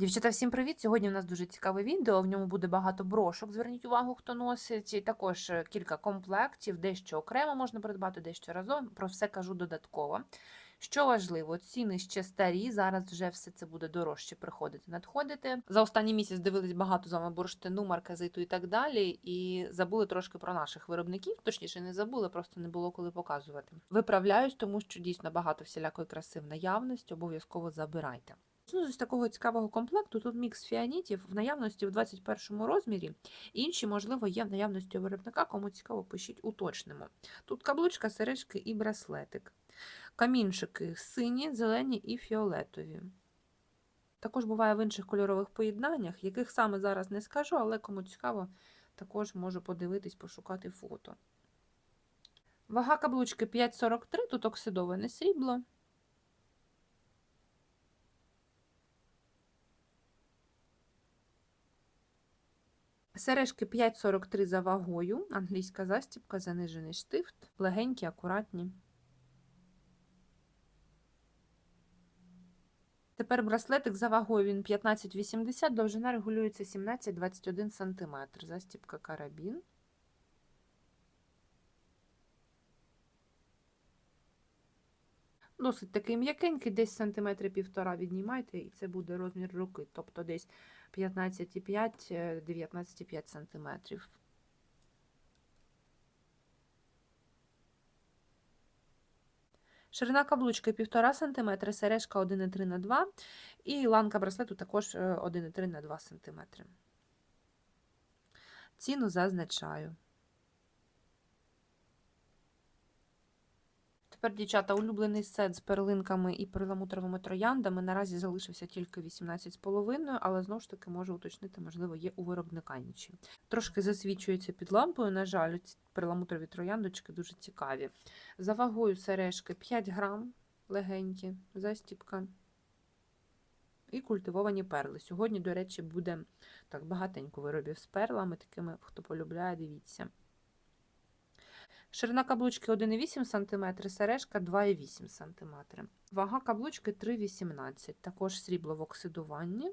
Дівчата, всім привіт! Сьогодні у нас дуже цікаве відео. В ньому буде багато брошок. Зверніть увагу, хто носить. І також е, кілька комплектів, дещо окремо можна придбати, дещо разом. Про все кажу додатково. Що важливо, ціни ще старі. Зараз вже все це буде дорожче приходити, надходити. За останній місяць дивились багато з вами бурштину, марказиту і так далі. І забули трошки про наших виробників. Точніше, не забули, просто не було коли показувати. Виправляюсь, тому що дійсно багато всілякої краси в наявності. Обов'язково забирайте. Ну, з такого цікавого комплекту тут мікс фіанітів в наявності в 21 розмірі. Інші, можливо, є в наявності у виробника, кому цікаво, пишіть уточнимо. Тут каблучка, сережки і браслетик. Камінчики сині, зелені і фіолетові. Також буває в інших кольорових поєднаннях, яких саме зараз не скажу, але кому цікаво, також можу подивитись, пошукати фото. Вага каблучки 5,43, тут оксидоване срібло. Сережки 5,43 за вагою, англійська застібка, занижений штифт, легенькі, акуратні. Тепер браслетик за вагою він 15,80, довжина регулюється 17-21 см. Застібка карабін. Досить такий м'якенький, десь сантиметри півтора віднімайте, і це буде розмір руки, тобто десь 15,5-19,5 см. Ширина каблучки 1,5 см, сережка 1,3 на 2 і ланка браслету також 1,3 на 2 см. Ціну зазначаю. Тепер, дівчата, улюблений сет з перлинками і перламутровими трояндами. Наразі залишився тільки 18,5, але знову ж таки можу уточнити, можливо, є у виробника інші. Трошки засвічується під лампою, на жаль, ці перламутрові трояндочки дуже цікаві. За вагою сережки 5 грам, легенькі, застіпка. І культивовані перли. Сьогодні, до речі, буде так багатенько виробів з перлами, такими, хто полюбляє, дивіться. Ширина каблучки 1,8 см, сережка 2,8 см. Вага каблучки 3,18 Також срібло в оксидуванні.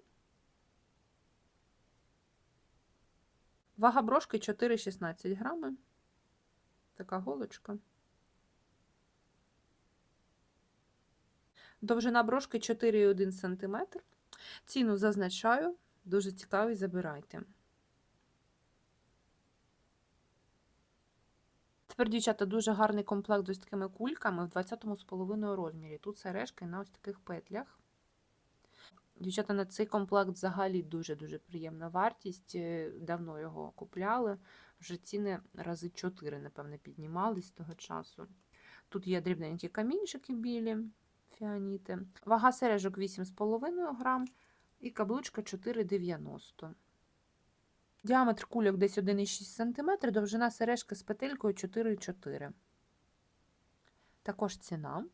Вага брошки 4,16 грами. Така голочка. Довжина брошки 4,1 см. Ціну зазначаю, дуже цікавий, забирайте. Тепер, дівчата, дуже гарний комплект з ось такими кульками в 20,5 розмірі. Тут сережки на ось таких петлях. Дівчата, на цей комплект взагалі дуже-дуже приємна вартість. Е, Давно його купляли. Вже ціни рази 4, напевне, піднімались з того часу. Тут є дрібненькі камінчики білі, фіаніти. Вага сережок 8,5 грам і каблучка 4,90 Діаметр кульок десь 1,6 см, довжина сережки з петелькою 4,4. Також ціна.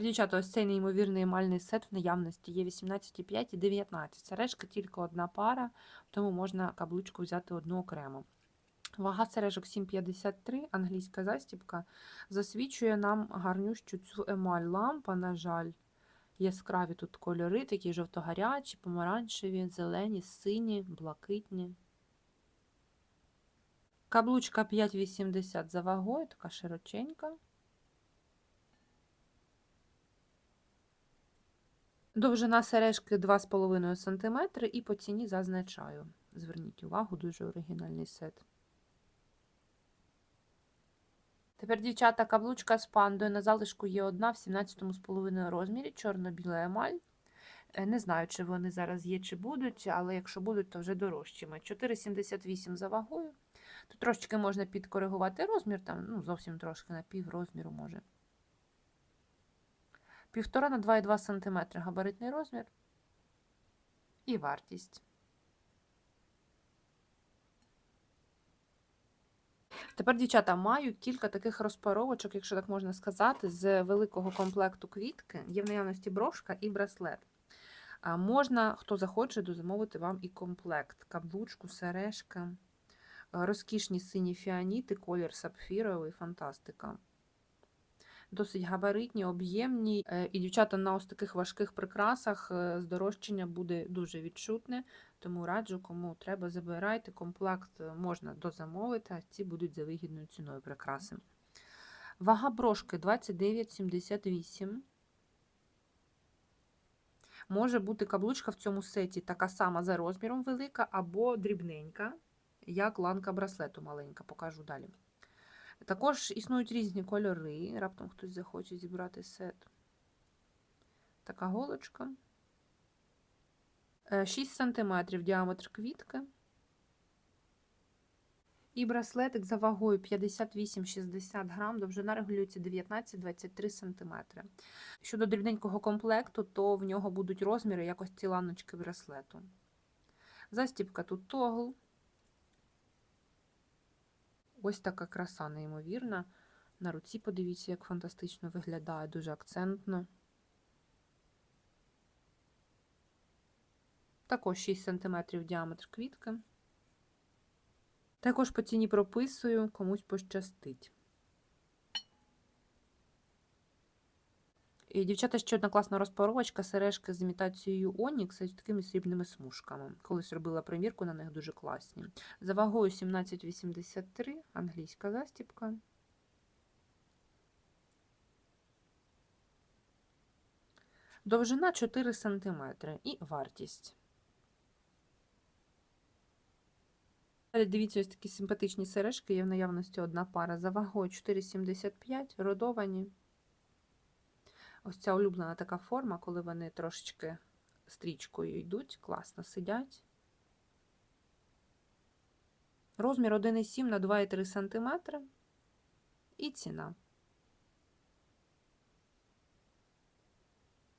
Дівчата, ось цей неймовірний емальний сет в наявності є 18,5 і 19. Сережка тільки одна пара, тому можна каблучку взяти одну окремо. Вага сережок 7,53, англійська застібка, засвічує нам гарнющу цю емаль лампа, на жаль. Яскраві тут кольори, такі жовто-гарячі, помаранчеві, зелені, сині, блакитні. Каблучка 5,80 за вагою, така широченька. Довжина сережки 2,5 см і по ціні зазначаю. Зверніть увагу, дуже оригінальний сет. Тепер, дівчата, каблучка з пандою на залишку є одна в 17,5 розмірі, чорно-біла емаль. Е, Не знаю, чи вони зараз є, чи будуть, але якщо будуть, то вже дорожчими. 4,78 за вагою. Тут трошечки можна підкоригувати розмір, там, ну, зовсім трошки на пів розміру може. Півтора на 2,2 см габаритний розмір і вартість. Тепер, дівчата, маю кілька таких розпаровочок, якщо так можна сказати, з великого комплекту квітки. Є в наявності брошка і браслет. А Можна, хто захоче, дозамовити вам і комплект, каблучку, сережка, розкішні сині фіаніти, колір сапфіровий, фантастика. Досить габаритні, об'ємні. Е, І дівчата на ось таких важких прикрасах е, здорожчання буде дуже відчутне. Тому раджу, кому треба, забирайте. Комплект е, можна дозамовити, а ці будуть за вигідною ціною прикраси. Вага брошки 29,78. Може бути каблучка в цьому сеті така сама за розміром велика або дрібненька, як ланка браслету маленька, покажу далі. Також існують різні кольори, раптом хтось захоче зібрати сет. Така голочка. Е, 6 см діаметр квітки. І браслетик за вагою 58-60 грам, довжина регулюється 19-23 см. Щодо дрібненького комплекту, то в нього будуть розміри якось ці ланочки браслету. Застібка тут тогл. Ось така краса, неймовірна. На руці подивіться, як фантастично виглядає, дуже акцентно. Також 6 см діаметр квітки. Також по ціні прописую, комусь пощастить. І, дівчата, ще одна класна розпаровочка, сережки з імітацією Онікса і такими срібними смужками. Колись робила примірку, на них дуже класні. За вагою 17,83, англійська застіпка. Довжина 4 см і вартість. Дивіться, ось такі симпатичні сережки, є в наявності одна пара за вагою 4,75, родовані. Ось ця улюблена така форма, коли вони трошечки стрічкою йдуть, класно сидять. Розмір 1,7 на 2,3 см. І ціна.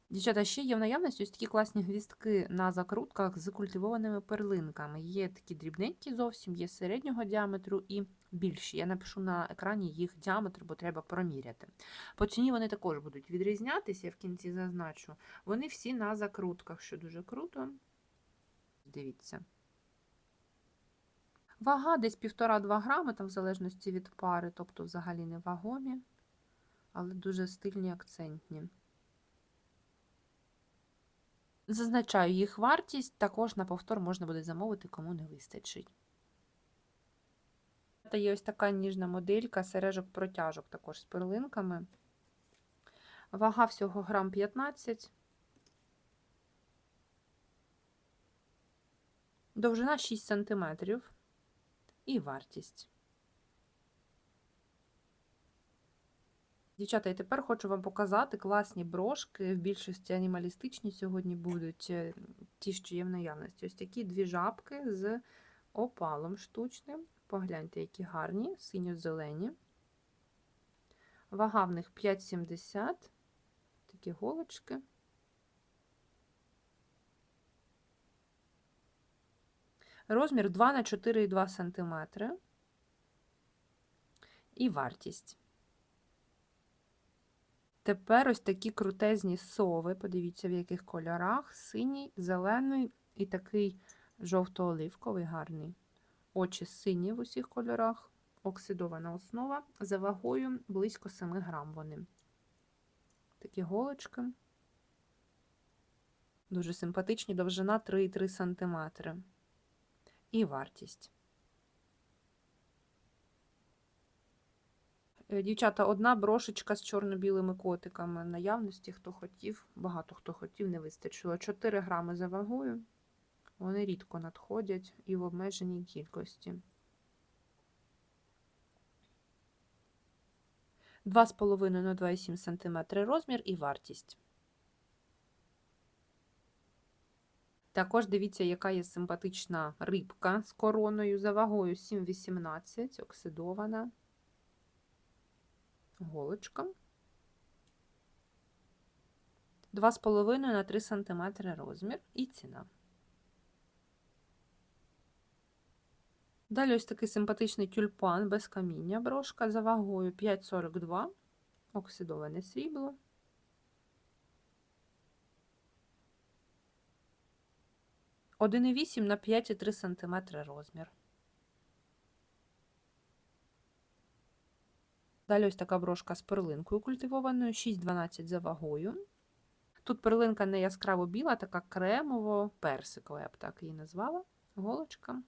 Дівчата, ще є в наявності ось такі класні гвіздки на закрутках з культивованими перлинками. Є такі дрібненькі зовсім, є середнього діаметру і більші. Я напишу на екрані їх діаметр, бо треба проміряти. По ціні вони також будуть відрізнятися, я в кінці зазначу. Вони всі на закрутках, що дуже круто. Дивіться. Вага десь 1,5-2 грами, там в залежності від пари, тобто взагалі не вагомі, але дуже стильні, акцентні. Зазначаю їх вартість, також на повтор можна буде замовити, кому не вистачить. Та є ось така ніжна моделька сережок протяжок також з перлинками. Вага всього грам 15. Довжина 6 см. І вартість. Дівчата, і тепер хочу вам показати класні брошки. В більшості анімалістичні сьогодні будуть е, ті, що є в наявності. Ось такі дві жабки з опалом штучним. Погляньте, які гарні, синьо-зелені. Вага в них 5,70. Такі голочки. Розмір 2 на 4,2 см. І вартість. Тепер ось такі крутезні сови. Подивіться, в яких кольорах: синій, зелений і такий жовто-оливковий гарний. Очі сині в усіх кольорах, оксидована основа. За вагою близько 7 грам вони. Такі голочки. Дуже симпатичні, довжина 3,3 см. І вартість. Е, Дівчата, одна брошечка з чорно-білими котиками. Наявності, хто хотів, багато хто хотів, не вистачило. 4 грами за вагою. Вони рідко надходять і в обмеженій кількості. 2,5 на 2,7 см розмір і вартість. Також дивіться, яка є симпатична рибка з короною за вагою 7,18, оксидована голочка. 2,5 на 3 см розмір і ціна. Далі ось такий симпатичний тюльпан без каміння брошка за вагою 5,42, оксидоване срібло. Один і вісім на 5,3 см розмір. Далі ось така брошка з перлинкою культивованою, 6-12 за вагою. Тут перлинка не яскраво біла, така кремово-персикова, я б так її назвала. Голочка.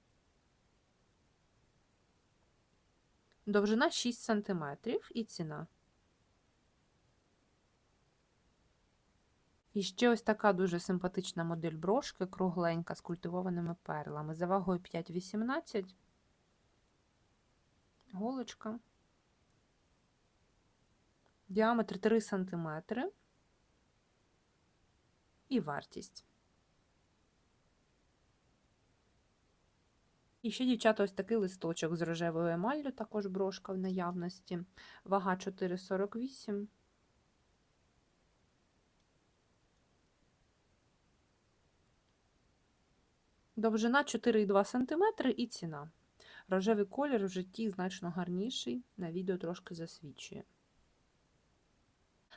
Довжина 6 см і ціна. І ще ось така дуже симпатична модель брошки, кругленька, з культивованими перлами. За вагою 5,18. Голочка. Діаметр 3 см. І вартість. І ще, дівчата, ось такий листочок з рожевою емаллю, також брошка в наявності. Вага 4,48. Довжина 4,2 см і ціна. Рожевий колір в житті значно гарніший, на відео трошки засвідчує.